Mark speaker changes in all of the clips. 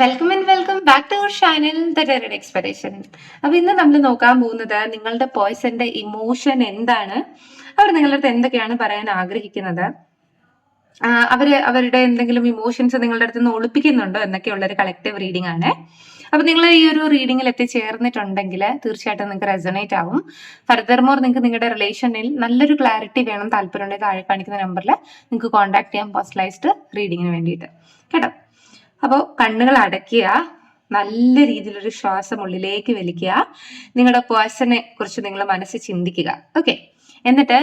Speaker 1: Welcome and welcome back to our channel the tarot expiration അപ്പൊ ഇന്ന് നമ്മൾ നോക്കാൻ പോകുന്നത് നിങ്ങളുടെ പേഴ്സന്റെ ഇമോഷൻ എന്താണ്? അവർ നിങ്ങളുടെ അടുത്ത് എന്തൊക്കെയാണ് പറയാൻ ആഗ്രഹിക്കുന്നത്? അവർ അവരുടെ എന്തെങ്കിലും ഇമോഷൻസ് നിങ്ങളുടെ അടുത്ത് നിന്ന് ഒളിപ്പിക്കുന്നുണ്ടോ എന്നൊക്കെയുള്ള ഒരു കളക്റ്റീവ് റീഡിംഗ് ആണ്. അപ്പൊ നിങ്ങൾ ഈ ഒരു റീഡിംഗിൽ എത്തിച്ചേർന്നിട്ടുണ്ടെങ്കിൽ തീർച്ചയായിട്ടും നിങ്ങൾക്ക് റെസണേറ്റ് ആവും. ഫർദർ മോർ നിങ്ങൾക്ക് നിങ്ങളുടെ റിലേഷനിൽ നല്ലൊരു ക്ലാരിറ്റി വേണം താല്പര്യമുണ്ടെങ്കിൽ താഴെ കാണിക്കുന്ന നമ്പറിൽ നിങ്ങൾക്ക് കോൺടാക്ട് ചെയ്യാം പേഴ്സണലൈസ്ഡ് റീഡിങ്ങിന് വേണ്ടിയിട്ട്. കേട്ടോ? അപ്പോൾ കണ്ണുകൾ അടയ്ക്കുക. നല്ല രീതിയിലൊരു ശ്വാസം ഉള്ളിലേക്ക് വലിക്കുക. നിങ്ങളുടെ പേഴ്സണെ കുറിച്ച് നിങ്ങൾ മനസ്സിൽ ചിന്തിക്കുക. ഓക്കെ എന്നിട്ട്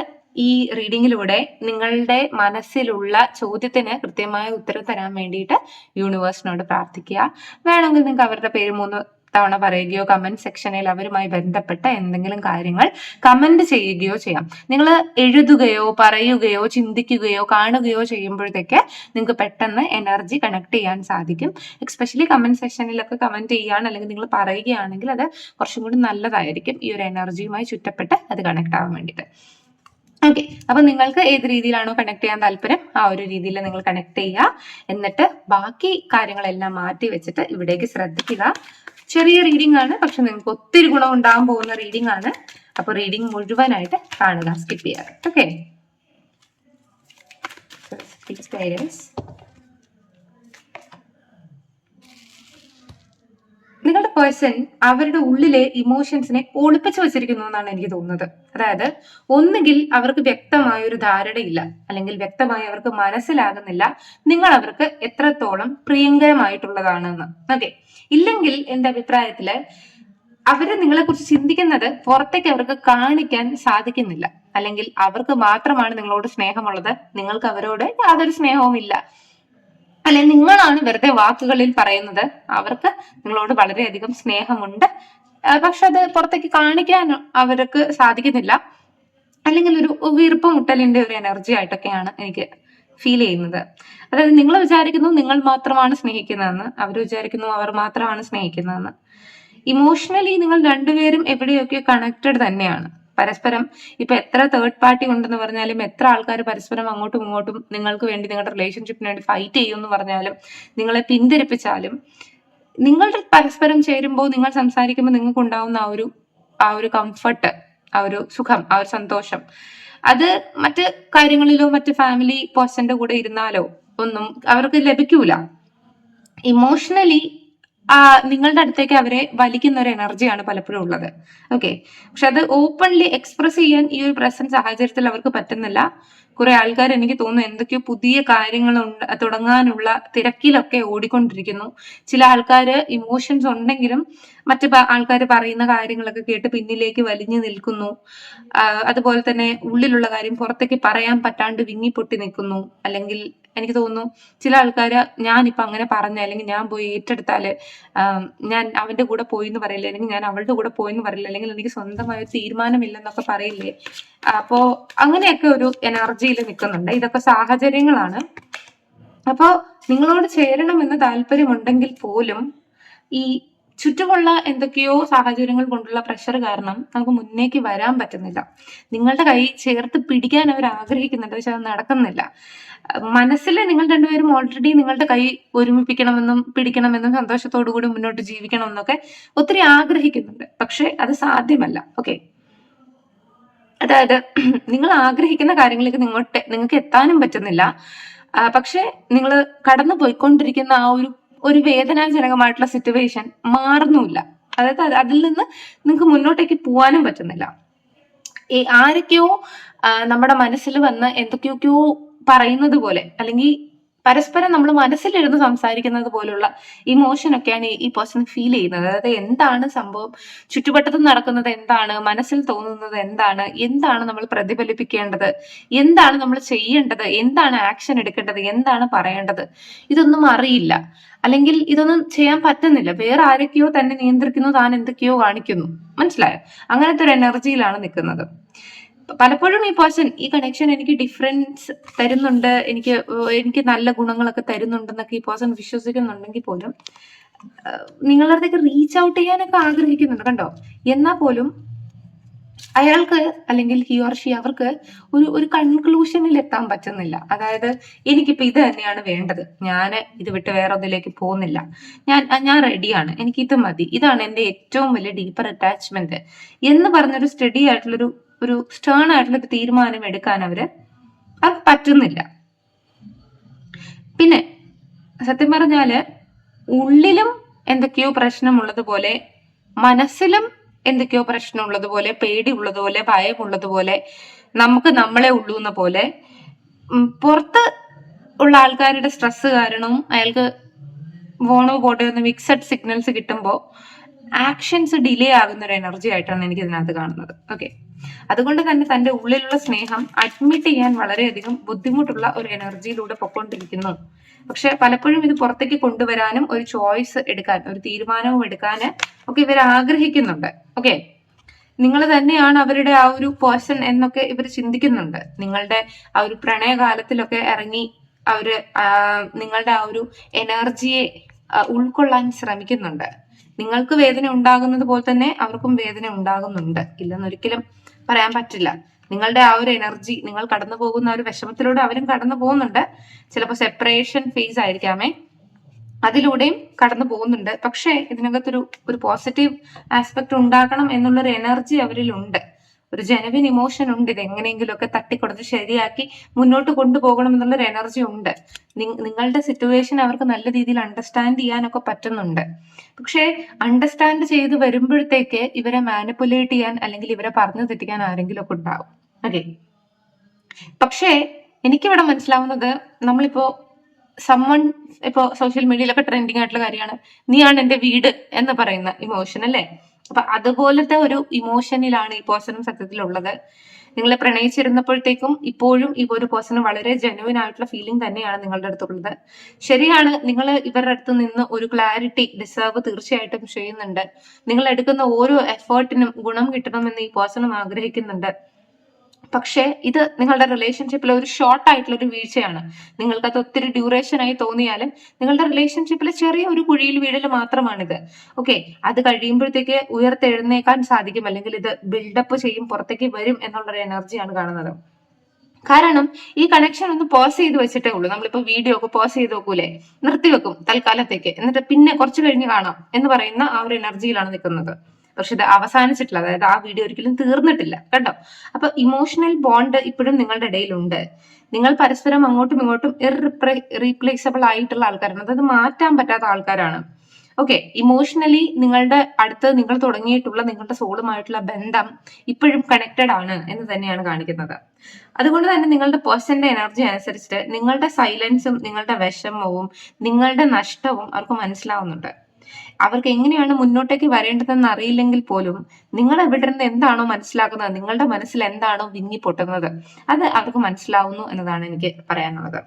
Speaker 1: ഈ റീഡിങ്ങിലൂടെ നിങ്ങളുടെ മനസ്സിലുള്ള ചോദ്യത്തിന് കൃത്യമായ ഉത്തരം തരാൻ വേണ്ടിയിട്ട് യൂണിവേഴ്സിനോട് പ്രാർത്ഥിക്കുക. വേണമെങ്കിൽ നിങ്ങൾക്ക് അവരുടെ പേര് മൂന്ന് തവണ പറയുകയോ കമന്റ് സെക്ഷനിൽ അവരുമായി ബന്ധപ്പെട്ട എന്തെങ്കിലും കാര്യങ്ങൾ കമന്റ് ചെയ്യുകയോ ചെയ്യാം. നിങ്ങൾ എഴുതുകയോ പറയുകയോ ചിന്തിക്കുകയോ കാണുകയോ ചെയ്യുമ്പോഴത്തേക്ക് നിങ്ങൾക്ക് പെട്ടെന്ന് എനർജി കണക്ട് ചെയ്യാൻ സാധിക്കും. എക്സ്പെഷ്യലി കമന്റ് സെക്ഷനിലൊക്കെ കമന്റ് ചെയ്യാൻ അല്ലെങ്കിൽ നിങ്ങൾ പറയുകയാണെങ്കിൽ അത് കുറച്ചും കൂടി നല്ലതായിരിക്കും. ഈ ഒരു എനർജിയുമായി ചുറ്റപ്പെട്ട് അത് കണക്ട് ആവാൻ വേണ്ടിയിട്ട്. ഓക്കെ അപ്പൊ നിങ്ങൾക്ക് ഏത് രീതിയിലാണോ കണക്ട് ചെയ്യാൻ താല്പര്യം ആ ഒരു രീതിയിൽ നിങ്ങൾ കണക്ട് ചെയ്യുക. എന്നിട്ട് ബാക്കി കാര്യങ്ങളെല്ലാം മാറ്റി വെച്ചിട്ട് ഇവിടേക്ക് ശ്രദ്ധിക്കുക. ചെറിയ റീഡിംഗ് ആണ്. പക്ഷെ നിങ്ങൾക്ക് ഒത്തിരി ഗുണം ഉണ്ടാകാൻ പോകുന്ന റീഡിംഗ് ആണ്. അപ്പൊ റീഡിംഗ് മുഴുവനായിട്ട് കാണുക. സ്കിപ്പ് ചെയ്യാറ് ഓക്കെ നിങ്ങളുടെ പേഴ്സൺ അവരുടെ ഉള്ളിലെ ഇമോഷൻസിനെ ഒളിപ്പിച്ചു വെച്ചിരിക്കുന്നു എന്നാണ് എനിക്ക് തോന്നുന്നത്. അതായത് ഒന്നുകിൽ അവർക്ക് വ്യക്തമായ ഒരു ധാരണയില്ല അല്ലെങ്കിൽ വ്യക്തമായി അവർക്ക് മനസ്സിലാകുന്നില്ല നിങ്ങൾ അവർക്ക് എത്രത്തോളം പ്രിയങ്കരമായിട്ടുള്ളതാണെന്ന് ഓക്കെ ഇല്ലെങ്കിൽ എന്റെ അഭിപ്രായത്തിൽ അവർ നിങ്ങളെ കുറിച്ച് ചിന്തിക്കുന്നത് പുറത്തേക്ക് അവർക്ക് കാണിക്കാൻ സാധിക്കുന്നില്ല. അല്ലെങ്കിൽ അവർക്ക് മാത്രമാണ് നിങ്ങളോട് സ്നേഹമുള്ളത് നിങ്ങൾക്ക് അവരോട് യാതൊരു സ്നേഹവും ഇല്ല അല്ലെ നിങ്ങളാണ് വെറുതെ വാക്കുകളിൽ പറയുന്നത്. അവർക്ക് നിങ്ങളോട് വളരെയധികം സ്നേഹമുണ്ട്. പക്ഷെ അത് പുറത്തേക്ക് കാണിക്കാൻ അവർക്ക് സാധിക്കുന്നില്ല. അല്ലെങ്കിൽ ഒരു വീർപ്പ് മുട്ടലിന്റെ ഒരു എനർജി ആയിട്ടൊക്കെയാണ് എനിക്ക് ഫീൽ ചെയ്യുന്നത്. അതായത് നിങ്ങൾ വിചാരിക്കുന്നു നിങ്ങൾ മാത്രമാണ് സ്നേഹിക്കുന്നതെന്ന്. അവർ വിചാരിക്കുന്നു അവർ മാത്രമാണ് സ്നേഹിക്കുന്നതെന്ന്. ഇമോഷണലി നിങ്ങൾ രണ്ടുപേരും എവിടെയൊക്കെ കണക്റ്റഡ് തന്നെയാണ്. പരസ്പരം ഇപ്പൊ എത്ര തേർഡ് പാർട്ടി ഉണ്ടെന്ന് പറഞ്ഞാലും എത്ര ആൾക്കാർ പരസ്പരം അങ്ങോട്ടും ഇങ്ങോട്ടും നിങ്ങൾക്ക് വേണ്ടി നിങ്ങളുടെ റിലേഷൻഷിപ്പിന് വേണ്ടി ഫൈറ്റ് ചെയ്യും എന്ന് പറഞ്ഞാലും നിങ്ങളെ പിന്തിരിപ്പിച്ചാലും നിങ്ങളുടെ പരസ്പരം ചേരുമ്പോൾ നിങ്ങൾ സംസാരിക്കുമ്പോൾ നിങ്ങൾക്ക് ഉണ്ടാവുന്ന ആ ഒരു ആ ഒരു കംഫർട്ട് ആ ഒരു സുഖം ആ ഒരു സന്തോഷം. അത് മറ്റ് കാര്യങ്ങളിലോ മറ്റ് ഫാമിലി പേഴ്സന്റെ കൂടെ ഇരുന്നാലോ ഒന്നും അവർക്ക് ലഭിക്കൂല. ഇമോഷണലി നിങ്ങളുടെ അടുത്തേക്ക് അവരെ വലിക്കുന്ന ഒരു എനർജിയാണ് പലപ്പോഴും ഉള്ളത്. ഓക്കെ പക്ഷെ അത് ഓപ്പൺലി എക്സ്പ്രസ് ചെയ്യാൻ ഈ ഒരു പ്രസന്റ് സാഹചര്യത്തിൽ അവർക്ക് പറ്റുന്നില്ല. കുറെ ആൾക്കാർ എനിക്ക് തോന്നുന്നു എന്തൊക്കെയോ പുതിയ കാര്യങ്ങൾ തുടങ്ങാനുള്ള തിരക്കിലൊക്കെ ഓടിക്കൊണ്ടിരിക്കുന്നു. ചില ആൾക്കാർ ഇമോഷൻസ് ഉണ്ടെങ്കിലും മറ്റു ആൾക്കാർ പറയുന്ന കാര്യങ്ങളൊക്കെ കേട്ട് പിന്നിലേക്ക് വലിഞ്ഞു നിൽക്കുന്നു. അതുപോലെ തന്നെ ഉള്ളിലുള്ള കാര്യം പുറത്തേക്ക് പറയാൻ പറ്റാണ്ട് വിങ്ങിപ്പൊട്ടി നിൽക്കുന്നു. അല്ലെങ്കിൽ എനിക്ക് തോന്നുന്നു ചില ആൾക്കാർ ഞാനിപ്പോൾ അങ്ങനെ പറഞ്ഞ അല്ലെങ്കിൽ ഞാൻ പോയി ഏറ്റെടുത്താൽ ഞാൻ അവന്റെ കൂടെ പോയി എന്ന് പറയില്ല അല്ലെങ്കിൽ ഞാൻ അവളുടെ കൂടെ പോയി എന്ന് പറയില്ല അല്ലെങ്കിൽ എനിക്ക് സ്വന്തമായ തീരുമാനമില്ലെന്നൊക്കെ പറയില്ലേ. അപ്പോൾ അങ്ങനെയൊക്കെ ഒരു എനർജിയിൽ നിൽക്കുന്നുണ്ട് ഇതൊക്കെ സാഹചര്യങ്ങളാണ്. അപ്പോൾ നിങ്ങളോട് ചേരണമെന്ന് താല്പര്യമുണ്ടെങ്കിൽ പോലും ഈ ചുറ്റുമുള്ള എന്തൊക്കെയോ സാഹചര്യങ്ങൾ കൊണ്ടുള്ള പ്രഷർ കാരണം നമുക്ക് മുന്നേക്ക് വരാൻ പറ്റുന്നില്ല. നിങ്ങളുടെ കൈ ചേർത്ത് പിടിക്കാൻ അവർ ആഗ്രഹിക്കുന്നുണ്ട് പക്ഷെ അത് നടക്കുന്നില്ല. മനസ്സിൽ നിങ്ങൾ രണ്ടുപേരും ഓൾറെഡി നിങ്ങളുടെ കൈ ഒരുമിപ്പിക്കണമെന്നും പിടിക്കണമെന്നും സന്തോഷത്തോടു കൂടി മുന്നോട്ട് ജീവിക്കണമെന്നൊക്കെ ഒത്തിരി ആഗ്രഹിക്കുന്നുണ്ട്. പക്ഷെ അത് സാധ്യമല്ല. ഓക്കെ അതായത് നിങ്ങൾ ആഗ്രഹിക്കുന്ന കാര്യങ്ങളിലേക്ക് നിങ്ങോട്ട് നിങ്ങൾക്ക് എത്താനും പറ്റുന്നില്ല. പക്ഷെ നിങ്ങൾ കടന്നു പോയിക്കൊണ്ടിരിക്കുന്ന ആ ഒരു ഒരു വേദനാജനകമായിട്ടുള്ള സിറ്റുവേഷൻ മാറുന്നുമില്ല. അതായത് അതിൽ നിന്ന് നിങ്ങൾക്ക് മുന്നോട്ടേക്ക് പോകാനും പറ്റുന്നില്ല. ഈ ആരൊക്കെയോ നമ്മുടെ മനസ്സിൽ വന്ന് എന്തൊക്കെയൊക്കെയോ പറയുന്നത് പോലെ അല്ലെങ്കിൽ പരസ്പരം നമ്മൾ മനസ്സിലിരുന്ന് സംസാരിക്കുന്നത് പോലുള്ള ഇമോഷൻ ഒക്കെയാണ് ഈ പേഴ്സൺ ഫീൽ ചെയ്യുന്നത്. അതായത് എന്താണ് സംഭവം? ചുറ്റുവട്ടത്ത് നടക്കുന്നത് എന്താണ്? മനസ്സിൽ തോന്നുന്നത് എന്താണ്? എന്താണ് നമ്മൾ പ്രതിഫലിപ്പിക്കേണ്ടത്? എന്താണ് നമ്മൾ ചെയ്യേണ്ടത്? എന്താണ് ആക്ഷൻ എടുക്കേണ്ടത്? എന്താണ് പറയേണ്ടത്? ഇതൊന്നും അറിയില്ല. അല്ലെങ്കിൽ ഇതൊന്നും ചെയ്യാൻ പറ്റുന്നില്ല. വേറെ ആരൊക്കെയോ തന്നെ നിയന്ത്രിക്കുന്നു താൻ എന്തൊക്കെയോ കാണിക്കുന്നു. മനസ്സിലായോ? അങ്ങനത്തെ ഒരു എനർജിയിലാണ് നിൽക്കുന്നത്. പലപ്പോഴും ഈ പേഴ്സൺ ഈ കണക്ഷൻ എനിക്ക് ഡിഫറൻസ് തരുന്നുണ്ട്. എനിക്ക് എനിക്ക് നല്ല ഗുണങ്ങളൊക്കെ തരുന്നുണ്ടെന്നൊക്കെ ഈ പേഴ്സൺ വിശ്വസിക്കുന്നുണ്ടെങ്കിൽ പോലും നിങ്ങളുടെ അടുത്തേക്ക് റീച്ച് ഔട്ട് ചെയ്യാനൊക്കെ ആഗ്രഹിക്കുന്നുണ്ട്. കണ്ടോ? എന്നാൽ പോലും അയാൾക്ക് അല്ലെങ്കിൽ ഹി ഓർ ഷി അവർക്ക് ഒരു ഒരു കൺക്ലൂഷനിൽ എത്താൻ പറ്റുന്നില്ല. അതായത് എനിക്കിപ്പോ ഇത് തന്നെയാണ് വേണ്ടത്. ഞാൻ ഇത് വിട്ട് വേറെ ഒന്നിലേക്ക് പോകുന്നില്ല. ഞാൻ ഞാൻ റെഡിയാണ് എനിക്ക് ഇത് മതി. ഇതാണ് എന്റെ ഏറ്റവും വലിയ ഡീപ്പർ അറ്റാച്ച്മെന്റ് എന്ന് പറഞ്ഞൊരു സ്റ്റഡി ആയിട്ടുള്ളൊരു ഒരു സ്റ്റേൺ ആയിട്ടുള്ള ഒരു തീരുമാനം എടുക്കാൻ അവർ അത് പറ്റുന്നില്ല. പിന്നെ സത്യം പറഞ്ഞാൽ ഉള്ളിലും എന്തൊക്കെയോ പ്രശ്നമുള്ളതുപോലെ മനസ്സിലും എന്തൊക്കെയോ പ്രശ്നമുള്ളതുപോലെ പേടി ഉള്ളതുപോലെ ഭയമുള്ളതുപോലെ നമുക്ക് നമ്മളെ ഉള്ളൂ എന്ന പോലെ പുറത്ത് ഉള്ള ആൾക്കാരുടെ സ്ട്രെസ് കാരണവും അയാൾക്ക് വോണോ പോട്ടോ മിക്സഡ് സിഗ്നൽസ് കിട്ടുമ്പോൾ ആക്ഷൻസ് ഡിലേ ആകുന്ന ഒരു എനർജി ആയിട്ടാണ് എനിക്ക് ഇതിനകത്ത് കാണുന്നത്. ഓക്കെ അതുകൊണ്ട് തന്നെ തന്റെ ഉള്ളിലുള്ള സ്നേഹം അഡ്മിറ്റ് ചെയ്യാൻ വളരെയധികം ബുദ്ധിമുട്ടുള്ള ഒരു എനർജിയിലൂടെ പൊക്കോണ്ടിരിക്കുന്നു. പക്ഷെ പലപ്പോഴും ഇത് പുറത്തേക്ക് കൊണ്ടുവരാനും ഒരു ചോയ്സ് എടുക്കാൻ ഒരു തീരുമാനവും എടുക്കാൻ ഒക്കെ ഇവർ ആഗ്രഹിക്കുന്നുണ്ട്. ഓക്കെ നിങ്ങൾ തന്നെയാണ് അവരുടെ ആ ഒരു പേഴ്സൺ എന്നൊക്കെ ഇവർ ചിന്തിക്കുന്നുണ്ട്. നിങ്ങളുടെ ആ ഒരു പ്രണയകാലത്തിലൊക്കെ ഇറങ്ങി അവർ നിങ്ങളുടെ ആ ഒരു എനർജിയെ ഉൾക്കൊള്ളാൻ ശ്രമിക്കുന്നുണ്ട്. നിങ്ങൾക്ക് വേദന ഉണ്ടാകുന്നത് പോലെ തന്നെ അവർക്കും വേദന ഉണ്ടാകുന്നുണ്ട്. ഇല്ലെന്നൊരിക്കലും പറയാൻ പറ്റില്ല. നിങ്ങളുടെ ആ ഒരു എനർജി നിങ്ങൾ കടന്നു പോകുന്ന ഒരു വിഷമത്തിലൂടെ അവരും കടന്നു പോകുന്നുണ്ട്. ചിലപ്പോൾ സെപ്പറേഷൻ ഫേസ് ആയിരിക്കാമേ. അതിലൂടെയും കടന്നു പോകുന്നുണ്ട്. പക്ഷേ ഇതിനകത്തൊരു ഒരു പോസിറ്റീവ് ആസ്പെക്ട് ഉണ്ടാക്കണം എന്നുള്ളൊരു എനർജി അവരിൽ ഉണ്ട് ഒരു ജനവിൻ ഇമോഷൻ ഉണ്ട്. ഇത് എങ്ങനെയെങ്കിലുമൊക്കെ തട്ടിക്കൊടുത്ത് ശരിയാക്കി മുന്നോട്ട് കൊണ്ടുപോകണം എന്നുള്ളൊരു എനർജി ഉണ്ട്. നിങ്ങളുടെ സിറ്റുവേഷൻ അവർക്ക് നല്ല രീതിയിൽ അണ്ടർസ്റ്റാൻഡ് ചെയ്യാനൊക്കെ പറ്റുന്നുണ്ട്. പക്ഷേ അണ്ടർസ്റ്റാൻഡ് ചെയ്ത് വരുമ്പോഴത്തേക്ക് ഇവരെ മാനിപ്പുലേറ്റ് ചെയ്യാൻ അല്ലെങ്കിൽ ഇവരെ പറഞ്ഞു തെറ്റിക്കാൻ ആരെങ്കിലും ഒക്കെ ഉണ്ടാവും. ഓക്കെ പക്ഷേ എനിക്കിവിടെ മനസ്സിലാവുന്നത് നമ്മളിപ്പോ സമ്മൺ ഇപ്പോ സോഷ്യൽ മീഡിയയിലൊക്കെ ട്രെൻഡിങ് ആയിട്ടുള്ള കാര്യമാണ്. നീയാണ് എന്റെ വീട് എന്ന് പറയുന്ന ഇമോഷൻ അല്ലേ? അപ്പൊ അതുപോലത്തെ ഒരു ഇമോഷനിലാണ് ഈ പേഴ്സണും സത്യത്തിലുള്ളത്. നിങ്ങളെ പ്രണയിച്ചിരുന്നപ്പോഴത്തേക്കും ഇപ്പോഴും ഈ ഒരു പേഴ്സണ് വളരെ ജെനുവിൻ ആയിട്ടുള്ള ഫീലിംഗ് തന്നെയാണ് നിങ്ങളുടെ അടുത്തുള്ളത്. ശരിയാണ് നിങ്ങൾ ഇവരുടെ അടുത്ത് നിന്ന് ഒരു ക്ലാരിറ്റി ഡിസേർവ് തീർച്ചയായിട്ടും ചെയ്യുന്നുണ്ട്. നിങ്ങൾ എടുക്കുന്ന ഓരോ എഫേർട്ടിനും ഗുണം കിട്ടണമെന്ന് ഈ പേഴ്സണും ആഗ്രഹിക്കുന്നുണ്ട്. പക്ഷേ ഇത് നിങ്ങളുടെ റിലേഷൻഷിപ്പിലെ ഒരു ഷോർട്ട് ആയിട്ടുള്ള ഒരു വീഴ്ചയാണ്. നിങ്ങൾക്ക് അത് ഒത്തിരി ഡ്യൂറേഷൻ ആയി തോന്നിയാലും നിങ്ങളുടെ റിലേഷൻഷിപ്പിലെ ചെറിയ ഒരു കുഴിയിൽ വീഴൽ മാത്രമാണിത്. ഓക്കെ അത് കഴിയുമ്പോഴത്തേക്ക് ഉയർത്തെഴുന്നേക്കാൻ സാധിക്കും. അല്ലെങ്കിൽ ഇത് ബിൽഡപ്പ് ചെയ്യും പുറത്തേക്ക് വരും എന്നുള്ളൊരു എനർജിയാണ് കാണുന്നത്. കാരണം ഈ കണക്ഷൻ ഒന്ന് പോസ് ചെയ്ത് വെച്ചിട്ടേ ഉള്ളൂ. നമ്മളിപ്പോ വീഡിയോ ഒക്കെ പോസ് ചെയ്ത് നോക്കൂലേ നിർത്തിവെക്കും തൽക്കാലത്തേക്ക്. എന്നിട്ട് പിന്നെ കുറച്ച് കഴിഞ്ഞ് കാണാം എന്ന് പറയുന്ന ആ ഒരു എനർജിയിലാണ് നിൽക്കുന്നത്. പക്ഷെ ഇത് അവസാനിച്ചിട്ടില്ല. അതായത് ആ വീഡിയോ ഒരിക്കലും തീർന്നിട്ടില്ല. കേട്ടോ അപ്പൊ ഇമോഷണൽ ബോണ്ട് ഇപ്പോഴും നിങ്ങളുടെ ഇടയിലുണ്ട്. നിങ്ങൾ പരസ്പരം അങ്ങോട്ടും ഇങ്ങോട്ടും റീപ്ലേസബിൾ ആയിട്ടുള്ള ആൾക്കാരാണ്. അതായത് മാറ്റാൻ പറ്റാത്ത ആൾക്കാരാണ്. ഓക്കെ ഇമോഷണലി നിങ്ങളുടെ അടുത്ത് നിങ്ങൾ തുടങ്ങിയിട്ടുള്ള നിങ്ങളുടെ സോളുമായിട്ടുള്ള ബന്ധം ഇപ്പോഴും കണക്റ്റഡ് ആണ് എന്ന് തന്നെയാണ് കാണിക്കുന്നത്. അതുകൊണ്ട് തന്നെ നിങ്ങളുടെ പേഴ്സന്റെ എനർജി അനുസരിച്ചിട്ട് നിങ്ങളുടെ സൈലൻസും നിങ്ങളുടെ വിഷമവും നിങ്ങളുടെ നഷ്ടവും അവർക്ക് മനസ്സിലാവുന്നുണ്ട്. അവർക്ക് എങ്ങനെയാണ് മുന്നോട്ടേക്ക് വരേണ്ടതെന്ന് അറിയില്ലെങ്കിൽ പോലും നിങ്ങൾ എവിടെ നിന്ന് എന്താണോ മനസ്സിലാക്കുന്നത് നിങ്ങളുടെ മനസ്സിൽ എന്താണോ വിങ്ങി പൊട്ടുന്നത് അത് അവർക്ക് മനസ്സിലാവുന്നു എന്നതാണ് എനിക്ക് പറയാനുള്ളത്.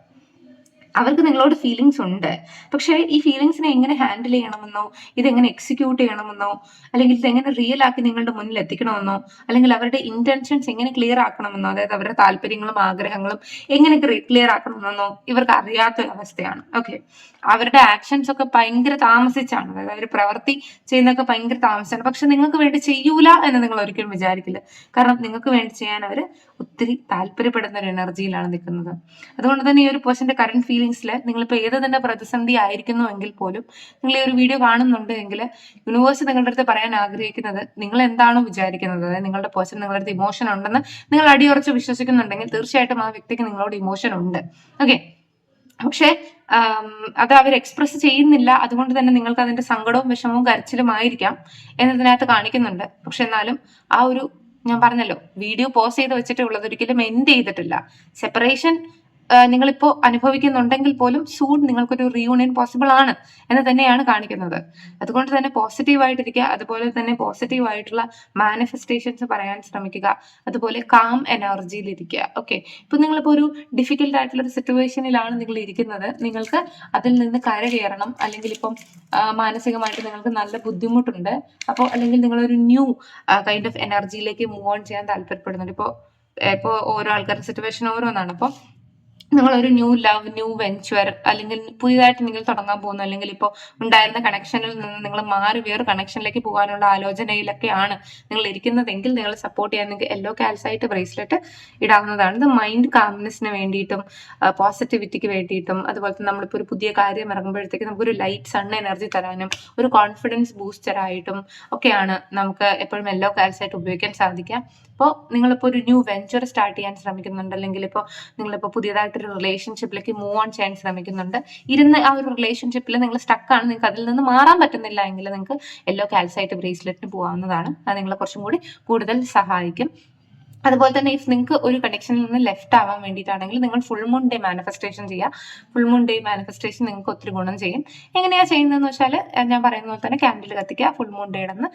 Speaker 1: അവർക്ക് നിങ്ങളോട് ഫീലിങ്സ് ഉണ്ട്. പക്ഷേ ഈ ഫീലിങ്സിനെ എങ്ങനെ ഹാൻഡിൽ ചെയ്യണമെന്നോ ഇതെങ്ങനെ എക്സിക്യൂട്ട് ചെയ്യണമെന്നോ അല്ലെങ്കിൽ ഇതെങ്ങനെ റിയൽ ആക്കി നിങ്ങളുടെ മുന്നിൽ എത്തിക്കണമെന്നോ അല്ലെങ്കിൽ അവരുടെ ഇന്റൻഷൻസ് എങ്ങനെ ക്ലിയർ ആക്കണമെന്നോ അതായത് അവരുടെ താല്പര്യങ്ങളും ആഗ്രഹങ്ങളും എങ്ങനെ ക്ലിയർ ആക്കണമെന്നോ ഇവർക്ക് അറിയാത്ത അവസ്ഥയാണ്. ഓക്കെ അവരുടെ ആക്ഷൻസ് ഒക്കെ ഭയങ്കര താമസിച്ചാണ്. അതായത് അവർ പ്രവൃത്തി ചെയ്യുന്നതൊക്കെ ഭയങ്കര താമസിച്ചാണ്. പക്ഷെ നിങ്ങൾക്ക് വേണ്ടി ചെയ്യൂല എന്ന് നിങ്ങൾ ഒരിക്കലും വിചാരിക്കില്ല. കാരണം നിങ്ങൾക്ക് വേണ്ടി ചെയ്യാൻ അവർ ഒത്തിരി താല്പര്യപ്പെടുന്ന ഒരു എനർജിയിലാണ് നിൽക്കുന്നത്. അതുകൊണ്ട് തന്നെ ഈ ഒരു പേഴ്സന്റെ കറന്റ് ഫീലിങ്സിൽ നിങ്ങളിപ്പോൾ ഏത് തന്നെ പ്രതിസന്ധി ആയിരിക്കുന്നു എങ്കിൽ പോലും നിങ്ങൾ ഈ ഒരു വീഡിയോ കാണുന്നുണ്ട് എങ്കിൽ യൂണിവേഴ്സ് നിങ്ങളുടെ അടുത്ത് പറയാൻ ആഗ്രഹിക്കുന്നത് നിങ്ങൾ എന്താണോ വിചാരിക്കുന്നത്. അതായത് നിങ്ങളുടെ പേഴ്സൺ നിങ്ങളുടെ അടുത്ത് ഇമോഷൻ ഉണ്ടെന്ന് നിങ്ങൾ അടിയുറച്ച് വിശ്വസിക്കുന്നുണ്ടെങ്കിൽ തീർച്ചയായിട്ടും ആ വ്യക്തിക്ക് നിങ്ങളോട് ഇമോഷൻ ഉണ്ട്. ഓക്കെ പക്ഷേ അത് അവർ എക്സ്പ്രസ് ചെയ്യുന്നില്ല. അതുകൊണ്ട് തന്നെ നിങ്ങൾക്ക് അതിന്റെ സങ്കടവും വിഷമവും കരച്ചിലും ആയിരിക്കാം എന്നതിനകത്ത് കാണിക്കുന്നുണ്ട്. പക്ഷെ എന്നാലും ആ ഒരു ഞാൻ പറഞ്ഞല്ലോ വീഡിയോ പോസ് ചെയ്ത് വെച്ചിട്ട് ഉള്ളത് ഒരിക്കലും എൻഡ് ചെയ്തിട്ടില്ല. സെപ്പറേഷൻ നിങ്ങളിപ്പോ അനുഭവിക്കുന്നുണ്ടെങ്കിൽ പോലും സൂൺ നിങ്ങൾക്കൊരു റീയൂണിയൻ പോസിബിൾ ആണ് എന്ന് തന്നെയാണ് കാണിക്കുന്നത്. അതുകൊണ്ട് തന്നെ പോസിറ്റീവ് ആയിട്ടിരിക്കുക അതുപോലെ തന്നെ പോസിറ്റീവ് ആയിട്ടുള്ള മാനിഫെസ്റ്റേഷൻസ് പറയാൻ ശ്രമിക്കുക അതുപോലെ കാം എനർജിയിൽ ഇരിക്കുക. ഓക്കെ ഇപ്പൊ നിങ്ങളിപ്പോ ഒരു ഡിഫിക്കൽട്ട് ആയിട്ടുള്ള ഒരു സിറ്റുവേഷനിലാണ് നിങ്ങൾ ഇരിക്കുന്നത്. നിങ്ങൾക്ക് അതിൽ നിന്ന് കര കയറണം അല്ലെങ്കിൽ ഇപ്പം മാനസികമായിട്ട് നിങ്ങൾക്ക് നല്ല ബുദ്ധിമുട്ടുണ്ട്. അപ്പോൾ അല്ലെങ്കിൽ നിങ്ങളൊരു ന്യൂ കൈൻഡ് ഓഫ് എനർജിയിലേക്ക് മൂവ് ഓൺ ചെയ്യാൻ താല്പര്യപ്പെടുന്നുണ്ട്. ഇപ്പോൾ ഇപ്പോൾ ഓരോ ആൾക്കാരുടെ സിറ്റുവേഷൻ ഓരോന്നാണ്. അപ്പോൾ നിങ്ങളൊരു ന്യൂ ലവ് ന്യൂ വെഞ്ചർ അല്ലെങ്കിൽ പുതിയതായിട്ട് നിങ്ങൾ തുടങ്ങാൻ പോകുന്നു. അല്ലെങ്കിൽ ഇപ്പോൾ ഉണ്ടായിരുന്ന കണക്ഷനിൽ നിന്ന് നിങ്ങൾ മാറി വേറെ കണക്ഷനിലേക്ക് പോകാനുള്ള ആലോചനയിലൊക്കെയാണ് നിങ്ങൾ ഇരിക്കുന്നതെങ്കിൽ നിങ്ങൾ സപ്പോർട്ട് ചെയ്യാൻ നിങ്ങൾക്ക് യെല്ലോ കാൽസൈറ്റ് ബ്രേസ്ലെറ്റ് ഇടാവുന്നതാണ്. ഇത് മൈൻഡ് കാംനെസ്സിന് വേണ്ടിയിട്ടും പോസിറ്റിവിറ്റിക്ക് വേണ്ടിയിട്ടും അതുപോലെ തന്നെ നമ്മളിപ്പോൾ ഒരു പുതിയ കാര്യം ഇറങ്ങുമ്പോഴത്തേക്ക് നമുക്കൊരു ലൈറ്റ് സൺ എനർജി തരാനും ഒരു കോൺഫിഡൻസ് ബൂസ്റ്ററായിട്ടും ഒക്കെയാണ് നമുക്ക് എപ്പോഴും യെല്ലോ കാൽസൈറ്റ് ഉപയോഗിക്കാൻ സാധിക്കുക. അപ്പോൾ നിങ്ങളിപ്പോൾ ഒരു ന്യൂ വെഞ്ചർ സ്റ്റാർട്ട് ചെയ്യാൻ ശ്രമിക്കുന്നുണ്ട്. അല്ലെങ്കിൽ ഇപ്പോൾ നിങ്ങളിപ്പോൾ പുതിയതായിട്ടൊരു റിലേഷൻഷിപ്പിലേക്ക് മൂവ് ഓൺ ചെയ്യാൻ ശ്രമിക്കുന്നുണ്ട്. ഇരുന്ന് ആ ഒരു റിലേഷൻഷിപ്പിൽ നിങ്ങൾ സ്റ്റക്കാണ് നിങ്ങൾക്ക് അതിൽ നിന്ന് മാറാൻ പറ്റുന്നില്ല എങ്കിൽ നിങ്ങൾക്ക് യെല്ലോ കാൽസൈറ്റ് ബ്രേസ്ലെറ്റിന് പോകാവുന്നതാണ്. അത് നിങ്ങളെ കുറച്ചും കൂടി കൂടുതൽ സഹായിക്കും. അതുപോലെ തന്നെ ഇഫ് നിങ്ങൾക്ക് ഒരു കണക്ഷനിൽ നിന്ന് ലെഫ്റ്റ് ആവാൻ വേണ്ടിയിട്ടാണെങ്കിൽ നിങ്ങൾ ഫുൾ മൂൺ ഡേ മാനിഫെസ്റ്റേഷൻ ചെയ്യുക ഫുൾ മൂൺ ഡേ മാനിഫെസ്റ്റേഷൻ നിങ്ങൾക്ക് ഒത്തിരി ഗുണം ചെയ്യും. എങ്ങനെയാ ചെയ്യുന്നതെന്ന് വെച്ചാൽ ഞാൻ പറയുന്ന പോലെ തന്നെ ക്യാൻഡിൽ കത്തിക്കുക ഫുൾ മൂൺ ഡേ ഇടന്ന്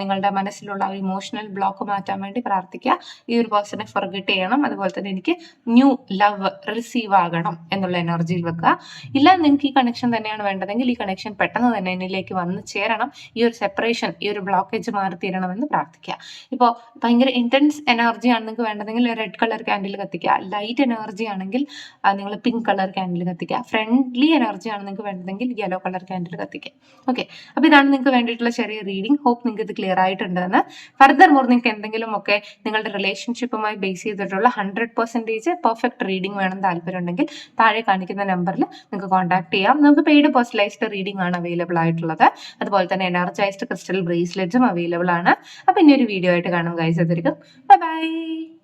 Speaker 1: നിങ്ങളുടെ മനസ്സിലുള്ള ഒരു ഇമോഷണൽ ബ്ലോക്ക് മാറ്റാൻ വേണ്ടി പ്രാർത്ഥിക്കുക. ഈ ഒരു പേഴ്സണെ ഫർഗറ്റ് ചെയ്യണം. അതുപോലെ തന്നെ എനിക്ക് ന്യൂ ലവ് റിസീവ് ആകണം എന്നുള്ള എനർജിയിൽ വെക്കുക. ഇല്ല നിങ്ങൾക്ക് ഈ കണക്ഷൻ തന്നെയാണ് വേണ്ടതെങ്കിൽ ഈ കണക്ഷൻ പെട്ടെന്ന് തന്നെ എന്നിലേക്ക് വന്ന് ചേരണം. ഈ ഒരു സെപ്പറേഷൻ ഈ ഒരു ബ്ലോക്കേജ് മാറി തീരണമെന്ന് പ്രാർത്ഥിക്കുക. ഇപ്പോൾ ഭയങ്കര ഇന്റൻസ് ആണ് നിങ്ങൾക്ക് വേണ്ടതെങ്കിൽ റെഡ് കളർ ക്യാൻഡിൽ കത്തിക്കുക. ലൈറ്റ് എനർജി ആണെങ്കിൽ നിങ്ങൾ പിങ്ക് കളർ ക്യാൻഡിൽ കത്തിക്കുക. ഫ്രണ്ട്ലി എനർജി ആണ് നിങ്ങൾക്ക് വേണ്ടതെങ്കിൽ യെല്ലോ കളർ ക്യാൻഡിൽ കത്തിക്കുക. ഓക്കെ അപ്പോൾ ഇതാണ് നിങ്ങൾക്ക് വേണ്ടിയിട്ടുള്ള ചെറിയ റീഡിംഗ് ഹോപ്പ് നിങ്ങൾക്ക് ഇത് ക്ലിയർ ആയിട്ടുണ്ടെന്ന്. ഫർദർ മോർ നിങ്ങൾക്ക് എന്തെങ്കിലും ഒക്കെ നിങ്ങളുടെ റിലേഷൻഷിപ്പുമായി ബേസ് ചെയ്തിട്ടുള്ള ഹൺഡ്രഡ് പെർസെന്റേജ് പെർഫെക്റ്റ് റീഡിംഗ് വേണം താല്പര്യം ഉണ്ടെങ്കിൽ താഴെ കാണിക്കുന്ന നമ്പറിൽ നിങ്ങൾക്ക് കോൺടാക്ട് ചെയ്യാം. നിങ്ങൾക്ക് പെയ്ഡ് പേഴ്സണലൈസ്ഡ് റീഡിംഗ് ആണ് അവൈലബിൾ ആയിട്ടുള്ളത്. അതുപോലെ തന്നെ എനർജൈസ്ഡ് ക്രിസ്റ്റൽ ബ്രേസ്ലെറ്റും അവൈലബിൾ ആണ്. അപ്പോൾ ഇനി ഒരു വീഡിയോ ആയിട്ട് കാണും ഗൈസ് എത്തിരിക്കും ബൈ ബൈ